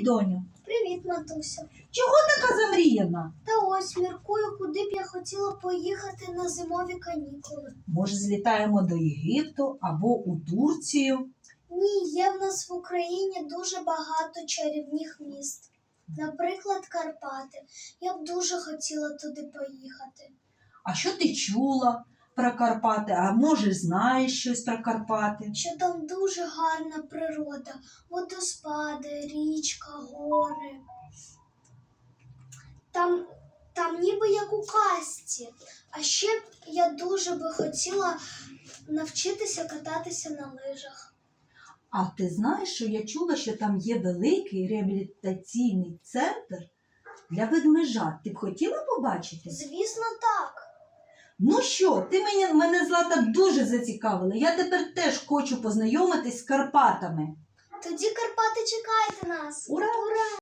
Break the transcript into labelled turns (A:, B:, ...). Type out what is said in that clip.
A: Привіт, доню.
B: Привіт, матуся.
A: Чого така замріяна?
B: Та ось міркую, куди б я хотіла поїхати на зимові канікули.
A: Може, злітаємо до Єгипту або у Турцію?
B: Ні, є в нас в Україні дуже багато чарівних міст. Наприклад, Карпати. Я б дуже хотіла туди поїхати.
A: А що ти чула про Карпати? А може, знаєш щось про Карпати?
B: Що там дуже гарна природа, водоспади, річка, гори. Там, там ніби як у казці. А ще я дуже би хотіла навчитися кататися на лижах.
A: А ти знаєш, що я чула, що там є великий реабілітаційний центр для ведмежат. Ти б хотіла побачити?
B: Звісно, так.
A: Ну що, ти мені, мене Злата дуже зацікавила. Я тепер теж хочу познайомитись з Карпатами.
B: Тоді Карпати чекайте нас.
A: Ура!